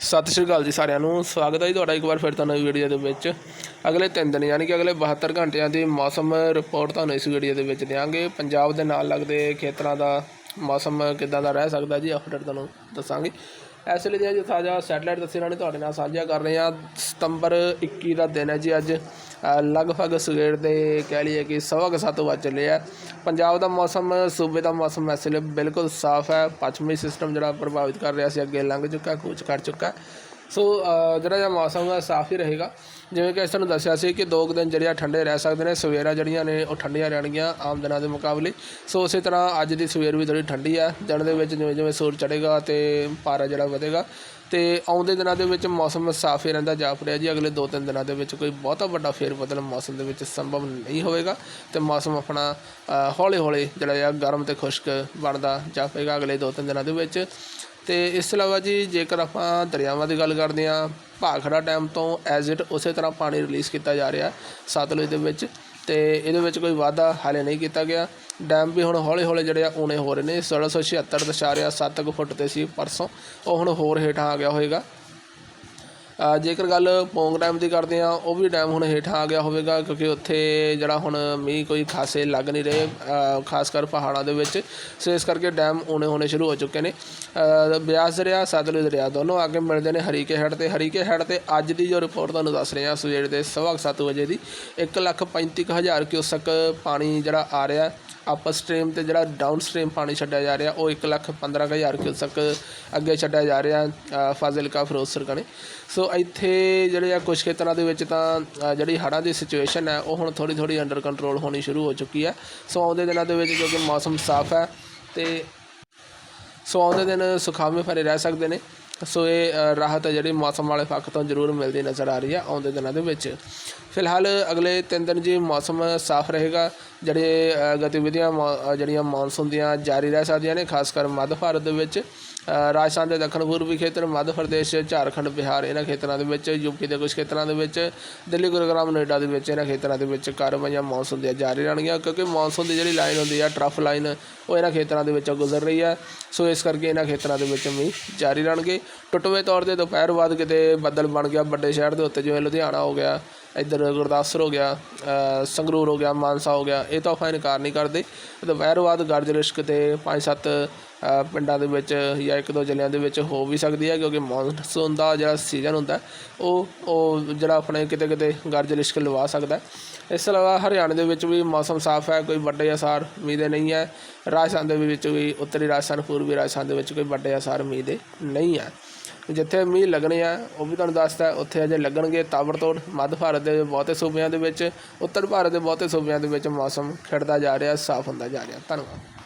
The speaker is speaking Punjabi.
ਸਤਿ ਸ਼੍ਰੀ ਅਕਾਲ ਜੀ ਸਾਰਿਆਂ ਨੂੰ। ਸਵਾਗਤ ਹੈ ਜੀ ਤੁਹਾਡਾ ਇੱਕ ਵਾਰ ਫਿਰ ਤੋਂ ਨਵੀਂ ਵੀਡੀਓ ਦੇ ਵਿੱਚ। ਅਗਲੇ 3 ਦਿਨ ਯਾਨੀ ਕਿ ਅਗਲੇ 72 ਘੰਟਿਆਂ ਦੀ ਮੌਸਮ ਰਿਪੋਰਟ ਤੁਹਾਨੂੰ ਇਸ ਵੀਡੀਓ ਦੇ ਵਿੱਚ ਦਿਆਂਗੇ। ਪੰਜਾਬ ਦੇ ਨਾਲ ਲੱਗਦੇ ਖੇਤਰਾਂ ਦਾ ਮੌਸਮ ਕਿੱਦਾਂ ਦਾ ਰਹਿ ਸਕਦਾ ਜੀ ਅਪਡੇਟ ਤੁਹਾਨੂੰ ਦੱਸਾਂਗੇ। ਇਸ ਲਈ ਜੀ ਅੱਜ ਤਾਜ਼ਾ ਸੈਟਲਾਈਟ ਦੱਸੇ ਨਾਲ ਤੁਹਾਡੇ ਨਾਲ ਸਾਂਝਾ ਕਰ ਰਹੇ ਹਾਂ। ਸਤੰਬਰ 21 ਦਾ ਦਿਨ ਹੈ ਜੀ ਅੱਜ। ਲਗਭਗ ਸਵੇਰ ਦੇ ਕਹਿ ਲਈਏ ਕਿ ਸਵਾ ਕੁ ਸੱਤ ਵੱਜ ਚੱਲੇ ਆ। ਪੰਜਾਬ ਦਾ ਮੌਸਮ, ਸੂਬੇ ਦਾ ਮੌਸਮ ਇਸ ਲਈ ਬਿਲਕੁਲ ਸਾਫ਼ ਹੈ। ਪੱਛਮੀ ਸਿਸਟਮ ਜਿਹੜਾ ਪ੍ਰਭਾਵਿਤ ਕਰ ਰਿਹਾ ਸੀ, ਅੱਗੇ ਲੰਘ ਚੁੱਕਾ, ਕੂਚ ਕਰ ਚੁੱਕਾ। ਸੋ uh, ਜਿਹੜਾ ਜਿਹਾ ਮੌਸਮ ਹੈ, ਸਾਫ਼ ਹੀ ਰਹੇਗਾ। ਜਿਵੇਂ ਕਿ ਅਸੀਂ ਤੁਹਾਨੂੰ ਦੱਸਿਆ ਸੀ ਕਿ ਦੋ ਕੁ ਦਿਨ ਜਿਹੜੇ ਆ ਠੰਡੇ ਰਹਿ ਸਕਦੇ ਨੇ, ਸਵੇਰਾਂ ਜਿਹੜੀਆਂ ਨੇ, ਉਹ ਠੰਡੀਆਂ ਰਹਿਣਗੀਆਂ ਆਮ ਦਿਨਾਂ ਦੇ ਮੁਕਾਬਲੇ। ਸੋ ਉਸੇ ਤਰ੍ਹਾਂ ਅੱਜ ਦੀ ਸਵੇਰ ਵੀ ਥੋੜੀ ਠੰਡੀ ਆ। ਦਿਨ ਦੇ ਵਿੱਚ ਜਿਵੇਂ ਜਿਵੇਂ ਸੂਰਜ ਚੜ੍ਹੇਗਾ ਤੇ ਪਾਰਾ ਜਿਹੜਾ ਵਧੇਗਾ। ਤੇ ਆਉਂਦੇ ਦਿਨਾਂ ਦੇ ਵਿੱਚ ਮੌਸਮ ਸਾਫ਼ ਹੀ ਰਹਿੰਦਾ ਜਾਪ ਰਿਹਾ ਜੀ। ਅਗਲੇ 2-3 ਦਿਨਾਂ ਦੇ ਵਿੱਚ ਕੋਈ ਬਹੁਤਾ ਵੱਡਾ ਫੇਰ ਬਦਲ ਮੌਸਮ ਦੇ ਵਿੱਚ ਸੰਭਵ ਨਹੀਂ ਹੋਵੇਗਾ। ਤੇ ਮੌਸਮ ਆਪਣਾ ਹੌਲੇ ਹੌਲੇ ਜਿਹੜਾ ਆ ਗਰਮ ਤੇ ਖੁਸ਼ਕ ਬਣਦਾ ਜਾਪੇਗਾ ਅਗਲੇ 2-3 ਦਿਨਾਂ ਦੇ ਵਿੱਚ। ਤੇ ਇਸ ਤੋਂ ਇਲਾਵਾ ਜੀ, ਜੇਕਰ ਆਪਾਂ ਦਰਿਆਵਾਂ ਦੀ ਗੱਲ ਕਰਦੇ ਹਾਂ, ਭਾਖੜਾ ਡੈਮ ਤੋਂ ਐਜ਼ ਇਟ ਉਸੇ ਤਰ੍ਹਾਂ ਪਾਣੀ ਰਿਲੀਜ਼ ਕੀਤਾ ਜਾ ਰਿਹਾ ਸਤਲੁਜ ਦੇ ਵਿੱਚ ਤੇ ਇਹਦੇ ਵਿੱਚ ਕੋਈ ਵਾਧਾ ਹਾਲੇ ਨਹੀਂ ਕੀਤਾ ਗਿਆ। ਡੈਮ ਵੀ ਹੁਣ ਹੌਲੇ ਹੌਲੇ ਜਿਹੜੇ ਆ, ਊਣੇ ਹੋ ਰਹੇ ਨੇ। 1676.7 ਕੁ ਫੁੱਟ ਤੇ ਸੀ ਪਰਸੋਂ। ਉਹ ਹੁਣ ਹੋਰ ਹੇਠਾਂ ਆ ਗਿਆ ਹੋਵੇਗਾ ਜੇਕਰ ਗੱਲ ਪੌਂਗ ਡੈਮ ਦੀ ਕਰਦੇ ਆ ਉਹ ਵੀ ਡੈਮ ਹੁਣ ਹੇਠਾਂ ਆ ਗਿਆ ਹੋਵੇਗਾ, ਕਿਉਂਕਿ ਉੱਥੇ ਜਿਹੜਾ ਹੁਣ ਮੀਂਹ ਕੋਈ ਖਾਸੇ ਲੱਗ ਨਹੀਂ ਰਹੇ ਖਾਸ ਕਰ ਪਹਾੜਾਂ ਦੇ ਵਿੱਚ। ਸੋ ਇਸ ਕਰਕੇ ਡੈਮ ਓਨੇ ਹੋਣੇ ਸ਼ੁਰੂ ਹੋ ਚੁੱਕੇ ਨੇ। ਬਿਆਸ ਦਰਿਆ, ਸਤਲੁਜ ਦਰਿਆ, ਦੋਨੋਂ ਆ ਕੇ ਮਿਲਦੇ ਨੇ ਹਰੀਕੇ ਹੈਡ ਤੇ। ਹਰੀਕੇ ਹੈਡ ਤੇ ਅੱਜ ਦੀ ਜੋ ਰਿਪੋਰਟ ਤੁਹਾਨੂੰ ਦੱਸ ਰਹੇ ਆ ਸਵੇਰ ਦੇ ਸਵਾ ਕੁ ਸੱਤ ਵਜੇ ਦੀ, ਇੱਕ ਲੱਖ ਪੈਂਤੀ ਕੁ ਹਜ਼ਾਰ ਕਿਊਸਕ ਪਾਣੀ ਜਿਹੜਾ ਆ ਰਿਹਾ ਅਪ ਸਟ੍ਰੀਮ ਤੇ ਜਿਹੜਾ ਡਾਊਨ ਸਟ੍ਰੀਮ ਪਾਣੀ ਛੱਡਿਆ ਜਾ ਰਿਹਾ, ਉਹ 1 ਲੱਖ 15 ਕੁ ਹਜ਼ਾਰ ਕਿਊਸਕ ਅੱਗੇ ਛੱਡਿਆ ਜਾ ਰਿਹਾ ਫਾਜ਼ਿਲਕਾ ਫਿਰੋਜ਼ਸਰ ਕਣੇ ਸੋ ਇੱਥੇ ਜਿਹੜੇ ਆ ਕੁਝ ਖੇਤਰਾਂ ਦੇ ਵਿੱਚ ਤਾਂ ਜਿਹੜੀ ਹੜ੍ਹਾਂ ਦੀ ਸਿਚੁਏਸ਼ਨ ਹੈ, ਉਹ ਹੁਣ ਥੋੜੀ ਥੋੜੀ ਅੰਡਰ ਕੰਟਰੋਲ ਹੋਣੀ ਸ਼ੁਰੂ ਹੋ ਚੁੱਕੀ ਹੈ। ਸੋ ਆਉਂਦੇ ਦਿਨਾਂ ਦੇ ਵਿੱਚ ਕਿਉਂਕਿ ਮੌਸਮ ਸਾਫ਼ ਹੈ ਤੇ ਸੋ ਆਉਂਦੇ ਦਿਨ ਸੁਖਾਵੇਂ ਭਰੇ ਰਹਿ ਸਕਦੇ ਨੇ। ਸੋ ਇਹ ਰਾਹਤ ਹੈ ਜਿਹੜੀ ਮੌਸਮ ਵਾਲੇ ਪੱਖ ਤੋਂ ਜ਼ਰੂਰ ਮਿਲਦੀ ਨਜ਼ਰ ਆ ਰਹੀ ਹੈ ਆਉਂਦੇ ਦਿਨਾਂ ਦੇ ਵਿੱਚ। ਫਿਲਹਾਲ ਅਗਲੇ ਤਿੰਨ ਦਿਨ ਜੀ ਮੌਸਮ ਸਾਫ਼ ਰਹੇਗਾ, ਜਿਹੜੇ ਗਤੀਵਿਧੀਆਂ ਮੌ- ਜਿਹੜੀਆਂ ਮੌਨਸੂਨ ਦੀਆਂ ਜਾਰੀ ਰਹਿ ਸਕਦੀਆਂ ਨੇ, ਖਾਸ ਕਰ ਮੱਧ ਭਾਰਤ ਦੇ ਵਿੱਚ। ਰਾਜਸਥਾਨ ਦੇ ਦੱਖਣ ਪੂਰਬੀ ਖੇਤਰ, ਮੱਧ ਪ੍ਰਦੇਸ਼, ਝਾਰਖੰਡ, ਬਿਹਾਰ ਇਹਨਾਂ ਖੇਤਰਾਂ ਦੇ ਵਿੱਚ, ਯੂਪੀ ਦੇ ਕੁਝ ਖੇਤਰਾਂ ਦੇ ਵਿੱਚ, ਦਿੱਲੀ, ਗੁਰੂਗ੍ਰਾਮ, ਨੋਇਡਾ ਦੇ ਵਿੱਚ ਇਹਨਾਂ ਖੇਤਰਾਂ ਦੇ ਵਿੱਚ ਕਾਰਵਾਈਆਂ ਮੌਨਸੂਨ ਦੀਆਂ ਜਾਰੀ ਰਹਿਣਗੀਆਂ, ਕਿਉਂਕਿ ਮੌਨਸੂਨ ਦੀ ਜਿਹੜੀ ਲਾਈਨ ਹੁੰਦੀ ਆ, ਟਰਫ ਲਾਈਨ, ਉਹ ਇਹਨਾਂ ਖੇਤਰਾਂ ਦੇ ਵਿੱਚੋਂ ਗੁਜ਼ਰ ਰਹੀ ਹੈ ਸੋ ਇਸ ਕਰਕੇ ਇਹਨਾਂ ਖੇਤਰਾਂ ਦੇ ਵਿੱਚ ਮੀਂਹ ਜਾਰੀ ਰਹਿਣਗੇ। ਟੁੱਟਵੇਂ ਤੌਰ ਤੇ ਦੁਪਹਿਰ ਬਾਅਦ ਕਿਤੇ ਬੱਦਲ ਬਣ ਗਿਆ ਵੱਡੇ ਸ਼ਹਿਰ ਦੇ ਉੱਤੇ, ਜਿਵੇਂ ਲੁਧਿਆਣਾ ਹੋ ਗਿਆ ਇੱਧਰ ਗੁਰਦਾਸਪੁਰ ਹੋ ਗਿਆ ਸੰਗਰੂਰ ਹੋ ਗਿਆ, ਮਾਨਸਾ ਹੋ ਗਿਆ, ਇਹ ਤਾਂ ਆਪਾਂ ਇਨਕਾਰ ਨਹੀਂ ਕਰਦੇ। ਦੁਪਹਿਰ ਬਾਅਦ ਗਰਜ, ਰਿਸ਼ਕ ਤੇ 5-7 ਪਿੰਡਾਂ ਦੇ ਵਿੱਚ ਜਾਂ ਇੱਕ ਦੋ ਜ਼ਿਲ੍ਹਿਆਂ ਦੇ ਵਿੱਚ ਹੋ ਵੀ ਸਕਦੀ ਹੈ, ਕਿਉਂਕਿ ਮੌਨਸੂਨ ਦਾ ਜਿਹੜਾ ਸੀਜ਼ਨ ਹੁੰਦਾ, ਉਹ ਉਹ ਜਿਹੜਾ ਆਪਣੇ ਕਿਤੇ ਕਿਤੇ ਗਰਜ, ਰਿਸ਼ਕ ਲਵਾ ਸਕਦਾ ਇਸ ਤੋਂ ਇਲਾਵਾ ਹਰਿਆਣੇ ਦੇ ਵਿੱਚ ਵੀ ਮੌਸਮ ਸਾਫ਼ ਹੈ, ਕੋਈ ਵੱਡੇ ਅਸਾਰ ਮੀਂਹ ਦੇ ਨਹੀਂ ਹੈ। ਰਾਜਸਥਾਨ ਦੇ ਵਿੱਚ ਵੀ ਉੱਤਰੀ ਰਾਜਸਥਾਨ, ਪੂਰਬੀ ਰਾਜਸਥਾਨ ਦੇ ਵਿੱਚ ਕੋਈ ਵੱਡੇ ਅਸਾਰ ਮੀਂਹ ਦੇ ਨਹੀਂ ਹੈ। ਜਿੱਥੇ ਮੀਂਹ ਲੱਗਣੇ ਆ, ਉਹ ਵੀ ਤੁਹਾਨੂੰ ਦੱਸਦਾ, ਉੱਥੇ ਅਜੇ ਲੱਗਣਗੇ ਤਾਬੜਤੋੜ। ਮੱਧ ਭਾਰਤ ਦੇ ਬਹੁਤੇ ਸੂਬਿਆਂ ਦੇ ਵਿੱਚ, ਉੱਤਰ ਭਾਰਤ ਦੇ ਬਹੁਤੇ ਸੂਬਿਆਂ ਦੇ ਵਿੱਚ ਮੌਸਮ ਖਿੜਦਾ ਜਾ ਰਿਹਾ, ਸਾਫ਼ ਹੁੰਦਾ ਜਾ ਰਿਹਾ। ਧੰਨਵਾਦ।